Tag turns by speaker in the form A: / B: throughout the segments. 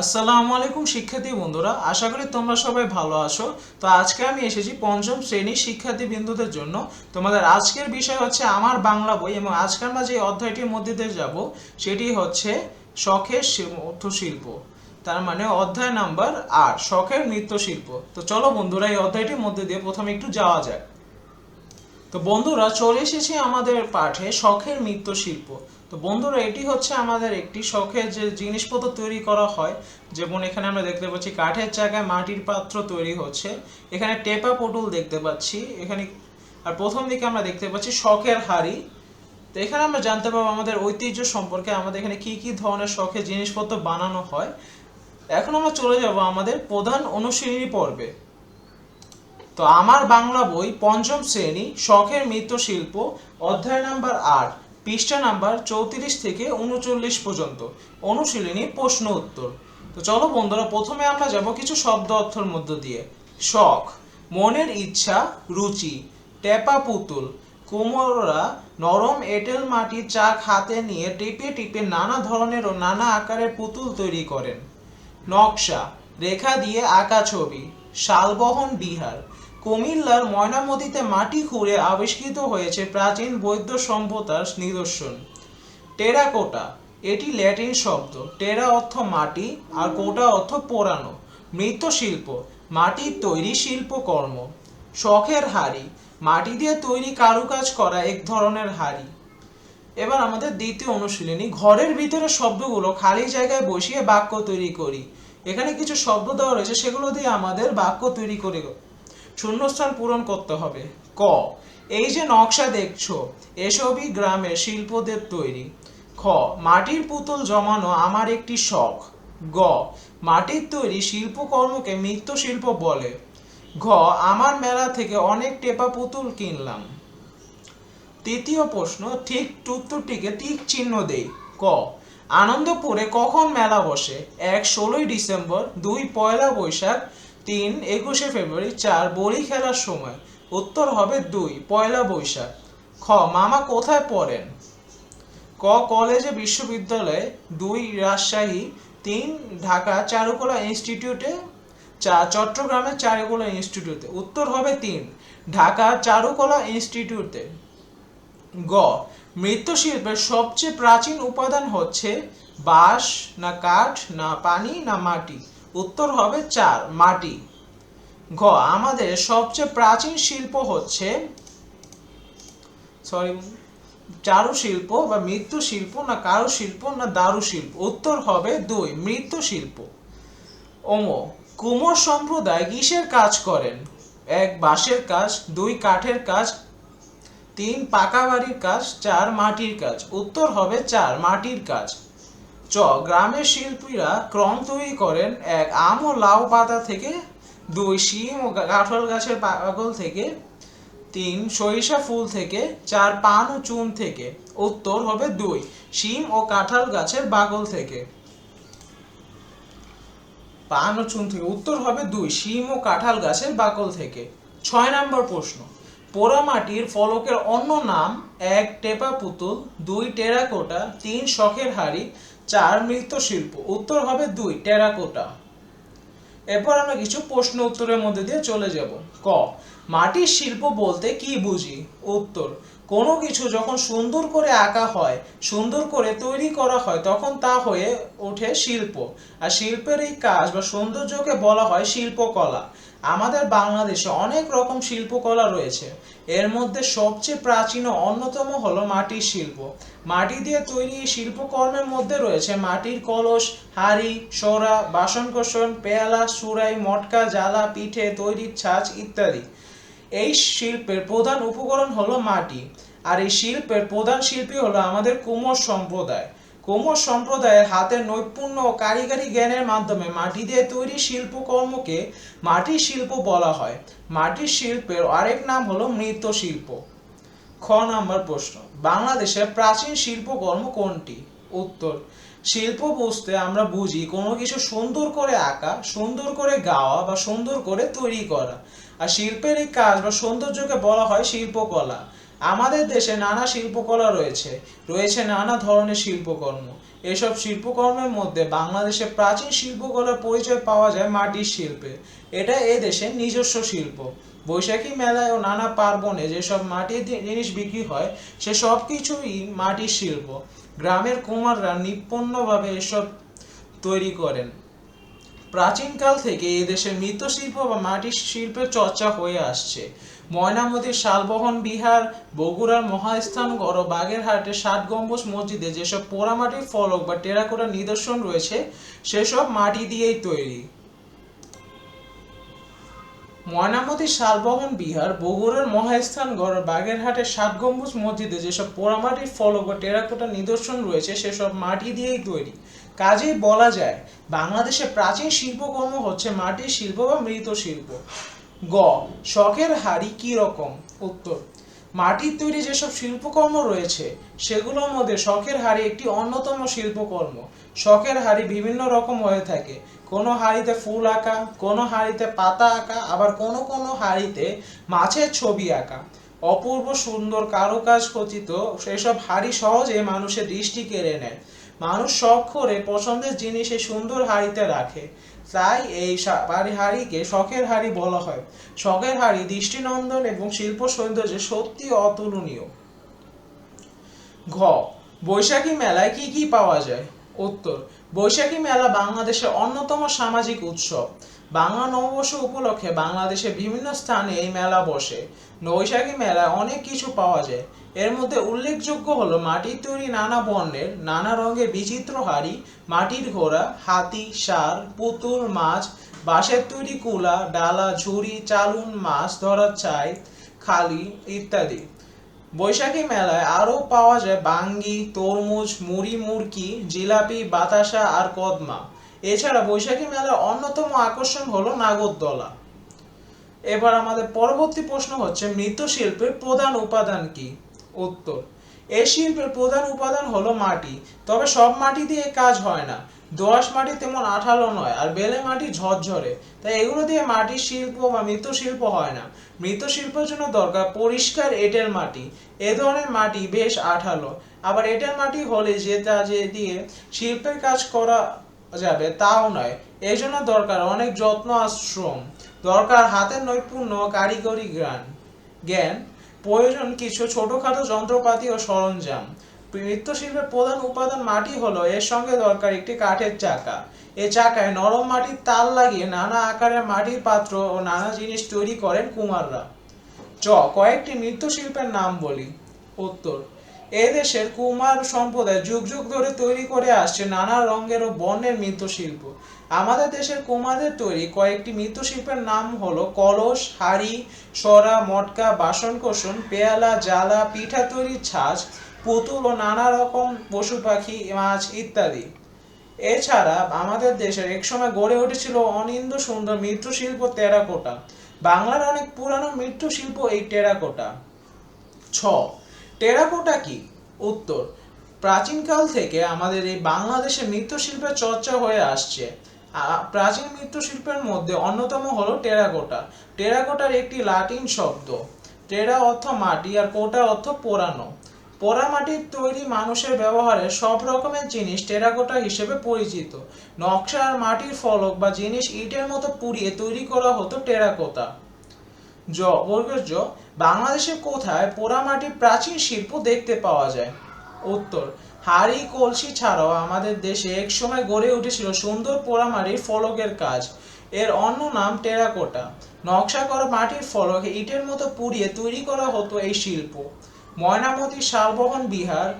A: আসসালামু আলাইকুম শিক্ষার্থী বন্ধুরা, আশা করি তোমরা সবাই ভালো আছো। তো আজকে আমি এসেছি পঞ্চম শ্রেণির শিক্ষার্থী বিন্দুদের জন্য। তোমাদের আজকের বিষয় হচ্ছে আমার বাংলা বই এবং আজকে আমরা যে অধ্যায়টির মধ্যে দিয়ে যাব, সেটি হচ্ছে শখের শিল্প তার মানে অধ্যায় নাম্বার আট, শখের নৃত্যশিল্প। তো চলো বন্ধুরা, এই অধ্যায়টির মধ্যে দিয়ে প্রথমে একটু যাওয়া যাক। তো বন্ধুরা, চলে এসেছি আমাদের পাঠে শখের নৃত্যশিল্প। তো বন্ধুরা, এটি হচ্ছে আমাদের একটি শখের যে জিনিসপত্র তৈরি করা হয়। যেমন এখানে আমরা দেখতে পাচ্ছি, কাঠের জায়গায় মাটির পাত্র তৈরি হচ্ছে। এখানে টেপা পটুল দেখতে পাচ্ছি। এখানে আর প্রথম দিকে আমরা দেখতে পাচ্ছি শখের হাড়ি। তো এখানে আমরা জানতে পারব আমাদের ঐতিহ্য সম্পর্কে, আমাদের এখানে কি কি ধরনের শখের জিনিসপত্র বানানো হয়। এখন আমরা চলে যাব আমাদের প্রধান অনুশীলনী পর্বে। তো আমার বাংলা বই পঞ্চম শ্রেণি, শখের মৃৎশিল্প, অধ্যায় নাম্বার আট। পৃষ্ঠা নাম্বার চৌত্রিশ থেকে উনচল্লিশ পর্যন্ত। অনুশীলনী প্রশ্ন উত্তর। তো চলো বন্ধুরা, প্রথমে আমরা যাব কিছু শব্দ অর্থের মধ্য দিয়ে। শখ, মনের ইচ্ছা, রুচি, টেপা পুতুল, কুমোররা নরম এঁটেল মাটির চাক হাতে নিয়ে টিপে টিপে নানা ধরনের ও নানা আকারের পুতুল তৈরি করেন। নকশা, রেখা দিয়ে আঁকা ছবি, শালবহন বিহার কুমিল্লার ময়নামতিতে মাটি খুঁড়ে আবিষ্কৃত হয়েছে প্রাচীন বৌদ্ধ সভ্যতার নিদর্শন। টেরাকোটা, এটি ল্যাটিন শব্দ। টেরা অর্থ মাটি আর কোটা অর্থ পোড়ানো। মৃৎশিল্প মাটির তৈরি শিল্পকর্ম। শখের হাড়ি, মাটি দিয়ে তৈরি কারুকাজ করা এক ধরনের হাড়ি। এবার আমাদের দ্বিতীয় অনুশীলনী, ঘরের ভিতরে শব্দগুলো খালি জায়গায় বসিয়ে বাক্য তৈরি করি। এখানে কিছু শব্দ দেওয়া রয়েছে, সেগুলো দিয়ে আমাদের বাক্য তৈরি করে শূন্যস্থান পূরণ করতে হবে। ক, এই যে নকশা দেখছ, এসবই গ্রামের শিল্পদের তৈরি। খ, মাটির পুতুল জমানো আমার একটি শখ। গ, মাটির তৈরি শিল্পকর্মকে মৃৎশিল্প বলে। ঘ, আমার মেলা থেকে অনেক টেপা পুতুল কিনলাম। তৃতীয় প্রশ্ন, ঠিক উত্তরটিকে টিক চিহ্ন দেই। ক, আনন্দপুরে কখন মেলা বসে? এক, ষোলোই ডিসেম্বর, দুই, পয়লা বৈশাখ তিন, একুশে ফেব্রুয়ারি চার, বড়ি খেলার সময়। উত্তর হবে দুই, পয়লা বৈশাখ। খ, মামা কোথায় পড়েন? ক, কলেজে বিশ্ববিদ্যালয়ে। দুই, রাজশাহী। তিন, ঢাকা চারুকলা ইনস্টিটিউটে। চা চট্টগ্রামের চারুকলা ইনস্টিটিউটে। উত্তর হবে তিন, ঢাকা চারুকলা ইনস্টিটিউটে। গ মৃৎশিল্পের সবচেয়ে প্রাচীন উপাদান হচ্ছে বাঁশ, না কাঠ, না পানি, না মাটি। উত্তর হবে চার, মাটি। ঘ, আমাদের সবচেয়ে প্রাচীন শিল্প হচ্ছে সরি চারুশিল্প বা মৃৎশিল্প না কারুশিল্প না দারুশিল্প উত্তর হবে দুই মৃৎশিল্প ওমো কুমোর সম্প্রদায় কিসের কাজ করেন? এক, বাঁশের কাজ, দুই, কাঠের কাজ, তিন, পাকা বাড়ির কাজ, চার, মাটির কাজ। উত্তর হবে চার, মাটির কাজ। চ, গ্রামের শিল্পীরা ক্রম তৈরি করেন এক আম ও লাউ পাতা থেকে দুই শিম ও কাঁঠাল গাছের পাগল থেকে তিন সরিষা ফুল থেকে চার পান ও চুন থেকে। উত্তর হবে দুই, শিম ও কাঁঠাল গাছের বাগল থেকে। পান ও চুন থেকে, উত্তর হবে দুই, শিম ও কাঁঠাল গাছের বাকল থেকে। ছয় নম্বর প্রশ্ন পোড়ামাটির ফলকের অন্য নাম এক টেপা পুতুল, দুই টেরাকোটা, তিন শখের হাড়ি চার মৃৎশিল্প উত্তর হবে দুই, টেরাকোটা। এরপর আমরা কিছু প্রশ্ন উত্তরের মধ্যে দিয়ে চলে যাব। ক, মাটির শিল্প বলতে কি বুঝি? উত্তর কোনো কিছু যখন সুন্দর করে আঁকা হয়, সুন্দর করে তৈরি করা হয়, তখন তা হয়ে ওঠে শিল্প। আর শিল্পের এই কাজ বা সৌন্দর্যকে বলা হয় শিল্পকলা। আমাদের বাংলাদেশে অনেক রকম শিল্পকলা রয়েছে। এর মধ্যে সবচেয়ে প্রাচীন অন্যতম হলো মাটির শিল্প। মাটি দিয়ে তৈরি এই শিল্পকর্মের মধ্যে রয়েছে মাটির কলস, হাড়ি, সরা, বাসনকোসন, পেয়ালা, সুরাই, মটকা, জ্বালা, পিঠে তৈরির ছাঁচ ইত্যাদি। এই শিল্পের প্রধান উপকরণ হলো মাটি, আর এই শিল্পের প্রধান শিল্পী হলো আমাদের কুমোর সম্প্রদায়। কুমোর সম্প্রদায়ের হাতের নৈপুণ্য ও কারিগরি জ্ঞানের মাধ্যমে মাটি দিয়ে তৈরি শিল্পকর্মকে মাটির শিল্প বলা হয়। মাটির শিল্পের আরেক নাম হলো মৃৎশিল্প খ নাম্বার প্রশ্ন, বাংলাদেশের প্রাচীন শিল্পকর্ম কোনটি? উত্তর। শিল্প বুঝতে আমরা বুঝি কোনো কিছু সুন্দর করে আঁকা, সুন্দর করে গাওয়া বা সুন্দর করে তৈরি করা। আর শিল্পের এই কাজ বা সৌন্দর্যকে বলা হয় শিল্পকলা। আমাদের দেশে নানা শিল্পকলা রয়েছে। রয়েছে নানা ধরনের শিল্পকর্ম। এসব শিল্পকর্মের মধ্যে বাংলাদেশের প্রাচীন শিল্পকলার পরিচয় পাওয়া যায় মাটির শিল্পে। এটা এ দেশের নিজস্ব শিল্প। বৈশাখী মেলায় ও নানা পার্বণে যেসব মাটির জিনিস বিক্রি হয় সে সব কিছুই মাটির শিল্প। গ্রামের কুমাররা নিপুণভাবে এসব তৈরি করেন। প্রাচীনকাল থেকে এই দেশের মৃৎশিল্প বা মাটির শিল্পের চর্চা হয়ে আসছে। ময়নামতির শালবহন বিহার, বগুড়ার মহাস্থানগড় ও বাগেরহাটের ষাট গম্বুজ মসজিদে যেসব পোড়ামাটির ফলক বা টেরাকোটার নিদর্শন রয়েছে, সেসব মাটি দিয়েই তৈরি। ময়নামতি শালবহন বিহার, বগুড়ার মহাস্থানগড় বাগেরহাটের সাত গম্বুজ মসজিদে যেসব পোড়ামাটির ফলক বা টেরাকোটার নিদর্শন রয়েছে, সেসব মাটি দিয়েই তৈরি। কাজেই বলা যায়, বাংলাদেশে প্রাচীন শিল্পকর্ম হচ্ছে মাটির শিল্প বা মৃৎ শিল্প। গ, শখের হাড়ি কি রকম? উত্তর মাটির তৈরি যেসব শিল্পকর্ম রয়েছে, সেগুলোর মধ্যে শখের হাড়ি একটি অন্যতম শিল্পকর্ম। শখের হাড়ি বিভিন্ন রকম হয়ে থাকে। কোনো হাড়িতে ফুল আঁকা, কোনো হাড়িতে পাতা আঁকা, আবার কোনো কোনো হাড়িতে মাছের ছবি আঁকা। অপূর্ব সুন্দর কারুকাজ খচিত সেসব হাড়ি সহজে মানুষের দৃষ্টি কেড়ে নেয়। মানুষ শখ করে পছন্দের জিনিস সুন্দর হাড়িতে রাখে। তাই এই বাড়ি হাড়িকে শখের হাড়ি বলা হয়। শখের হাড়ি দৃষ্টিনন্দন এবং শিল্প সৌন্দর্যে সত্যি অতুলনীয়। ঘ, বৈশাখী মেলায় কি কি পাওয়া যায়? উত্তর, বৈশাখী মেলা বাংলাদেশের অন্যতম সামাজিক উৎসব। বাংলা নববর্ষ উপলক্ষে বাংলাদেশের বিভিন্ন স্থানে এই মেলা বসে। বৈশাখী মেলায় অনেক কিছু পাওয়া যায়। এর মধ্যে উল্লেখযোগ্য হলো মাটির তৈরি নানা বর্ণের নানা রঙের বিচিত্র হাড়ি, মাটির ঘোড়া, হাতি, ষাঁড়, পুতুল, মাছ, বাঁশের তৈরি কুলা, ডালা, ঝুড়ি, চালুন, মাছ, ধরার চাই খালি ইত্যাদি। বৈশাখী মেলায় আরও পাওয়া যায় বাঙ্গি, তরমুজ, মুড়ি মুড়কি জিলাপি, বাতাসা আর কদমা। এছাড়া বৈশাখী মেলার অন্যতম আকর্ষণ হলো নাগরদোলা। এবার আমাদের পরবর্তী প্রশ্ন হচ্ছে মৃৎশিল্পের প্রধান উপাদান কি? উত্তর। এই শিল্পের প্রধান উপাদান হলো মাটি, তবে সব মাটি দিয়ে কাজ হয় না। দোআঁশ মাটি তেমন আঠালো নয়, আর বেলে মাটি ঝরঝরে। তাই এগুলো দিয়ে মাটির শিল্প বা মৃৎশিল্প হয় না। মৃৎশিল্পের জন্য দরকার পরিষ্কার এঁটেল মাটি। এ ধরনের মাটি বেশ আঠালো। আবার এঁটেল মাটি হলে যেটা যে দিয়ে শিল্পের কাজ করা যাবে তাও নয়। এই জন্য দরকার অনেক যত্ন আর শ্রম। দরকার হাতের নৈপুণ্য, কারিগরি জ্ঞান। জ্ঞান প্রয়োজন কিছু ছোটখাটো যন্ত্রপাতি ও সরঞ্জাম। নৃত্যশিল্পের প্রধান উপাদান মাটি হলো, এর সঙ্গে দরকার একটি কাঠের চাকা। এ চাকায় নরম মাটির তাল লাগিয়ে নানা আকারের মাটির পাত্র ও নানা জিনিস তৈরি করেন কুমাররা। চ, কয়েকটি নৃত্যশিল্পের নাম বলি। উত্তর এদেশের কুমার সম্প্রদায় যুগ যুগ ধরে তৈরি করে আসছে নানা রঙের ও বর্ণের মৃৎশিল্প আমাদের দেশের কুমারদের তৈরি কয়েকটি মৃৎশিল্পের নাম হলো কলস, হাড়ি, সরা, মটকা, বাসনকোসন, পেয়ালা, জ্বালা, পিঠা তৈরির ছাঁচ, পুতুল ও নানা রকম পশু পাখি, মাছ ইত্যাদি। এছাড়া আমাদের দেশের একসময় গড়ে উঠেছিল অনিন্দ সুন্দর মৃৎশিল্প টেরাকোটা। বাংলার অনেক পুরানো মৃৎশিল্প এই টেরাকোটা। ছ টেরাকোটা কি? উত্তর, প্রাচীনকাল থেকে আমাদের এই বাংলাদেশে মৃৎশিল্পের চর্চা হয়ে আসছে। প্রাচীন মৃৎশিল্পের মধ্যে অন্যতম হলো টেরাকোটা। টেরাকোটার একটি লাটিন শব্দ। টেরা অর্থ মাটি আর কোটা অর্থ পোড়ানো। পোড়া মাটির তৈরি মানুষের ব্যবহারে সব রকমের জিনিস টেরাকোটা হিসেবে পরিচিত। নকশা আর মাটির ফলক বা জিনিস ইটের মতো পুড়িয়ে তৈরি করা হতো টেরাকোটা। জ, বর্গের জ বাংলাদেশের কোথায় পোড়ামাটির প্রাচীন শিল্প দেখতে পাওয়া যায়? উত্তর, হাড়ি কলসি ছাড়াও আমাদের দেশে একসময় গড়ে উঠেছিল সুন্দর পোড়ামাটির ফলকের কাজ। এর অন্য নাম টেরাকোটা। নকশা করা মাটির ফলক ইটের মতো পুড়িয়ে তৈরি করা হতো এই শিল্প। ময়নামতি শালবহন বিহার,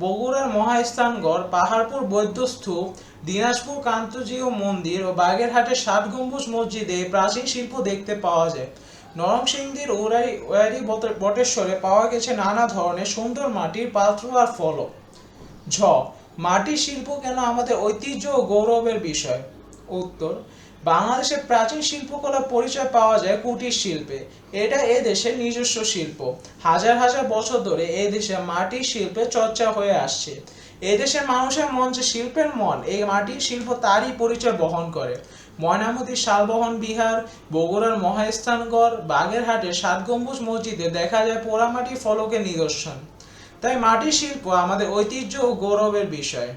A: বগুড়ার মহাস্থানগড়, পাহাড়পুর বৌদ্ধস্তূপ দিনাজপুর কান্তজিও মন্দির ও বাগেরহাটের ষাট গম্বুজ মসজিদে প্রাচীন শিল্প দেখতে পাওয়া যায়। নরসিংদীর ওরাই, ওয়ারি বটেশ্বরে পাওয়া গেছে নানা ধরনের সুন্দর মাটির পাত্র আর ফলক। ঝ, মাটির শিল্প কেন আমাদের ঐতিহ্য ও গৌরবের বিষয়? উত্তর, বাংলাদেশের প্রাচীন শিল্পকলার পরিচয় পাওয়া যায় কুটির শিল্পে। এটা এ দেশের নিজস্ব শিল্প। হাজার হাজার বছর ধরে এ দেশে মাটির শিল্পের চর্চা হয়ে আসছে। এদেশের মানুষের মন যে শিল্পের মন, এই মাটির শিল্প তারই পরিচয় বহন করে। ময়নামতির শালবহন বিহার, বগুড়ার মহাস্থানগড়, বাগেরহাটের সাত গম্বুজ মসজিদে দেখা যায় পোড়ামাটি ফলকের নিদর্শন। তাই মাটির শিল্প আমাদের ঐতিহ্য ও গৌরবের বিষয়।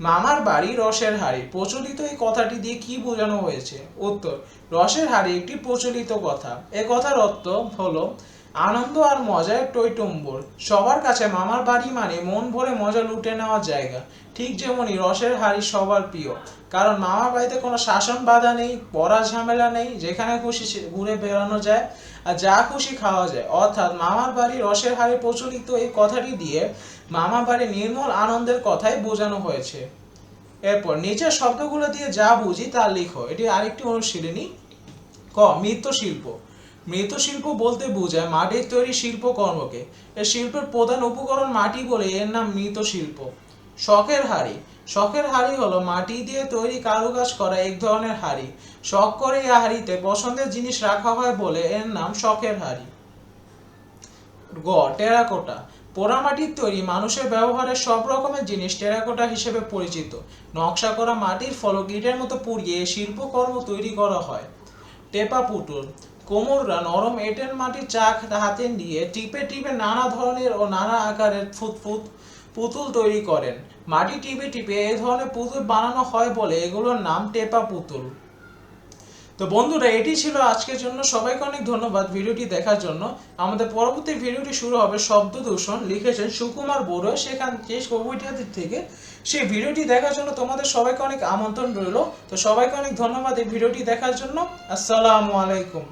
A: মামার বাড়ি রসের হাড়ি। প্রচলিত এই কথাটি দিয়ে কি বোঝানো হয়েছে? উত্তর, রসের হাড়ি একটি প্রচলিত কথা। এ কথার অর্থ হলো আনন্দ আর মজার টইটম্বর সবার কাছে মামার বাড়ি মানে মন ভরে মজা লুটে নেওয়ার জায়গা। ঠিক যেমনই রসের হাড়ি সবার প্রিয়। কারণ মামার বাড়িতে কোনো শাসন বাধা নেই পড়া ঝামেলা নেই, যেখানে খুশি ঘুরে বেড়ানো যায় আর যা খুশি খাওয়া যায়। অর্থাৎ মামার বাড়ি রসের হারে প্রচলিত এই কথাটি দিয়ে মামা বাড়ি নির্মল আনন্দের কথাই বোঝানো হয়েছে। এরপর নিচের শব্দগুলো দিয়ে যা বুঝি তা লিখো। এটি আরেকটি অনুশীলনী। ক মৃৎশিল্প মৃৎশিল্প বলতে বোঝায় মাটির তৈরি শিল্পকর্মকে এ শিল্পের প্রধান উপকরণ মাটি বলে এর নাম মৃৎশিল্প শখের হাড়ি। শখের হাড়ি হলো মাটি দিয়ে তৈরি কারুকাজ করা এক ধরনের হাড়ি। শখ করে এই হাড়িতে পছন্দের জিনিস রাখা হয় বলে এর নাম শখের হাড়ি। গ টেরাকোটা। পোড়ামাটির তৈরি মানুষের ব্যবহারের সব রকমের জিনিস টেরাকোটা হিসেবে পরিচিত। নকশা করা মাটির ফলক ইটের মতো পুড়িয়ে শিল্পকর্ম তৈরি করা হয়। টেপা পুতুল। কোমররা নরম এঁটেল মাটির চাক হাতে নিয়ে টিপে টিপে নানা ধরনের ও নানা আকারের ফুটফুট পুতুল তৈরি করেন। মাটি টিপে টিপে এই ধরনের পুতুল বানানো হয় বলে এগুলোর নাম টেপা পুতুল। তো বন্ধুরা, এটি ছিল আজকের জন্য। সবাইকে অনেক ধন্যবাদ ভিডিওটি দেখার জন্য। আমাদের পরবর্তী ভিডিওটি শুরু হবে শব্দ দূষণ লিখেছেন সুকুমার বড়ুয়া। সেখান সেই কবিতাটি থেকে সেই ভিডিওটি দেখার জন্য তোমাদের সবাইকে অনেক আমন্ত্রণ রইল। তো সবাইকে অনেক ধন্যবাদ এই ভিডিওটি দেখার জন্য। আসসালামু আলাইকুম।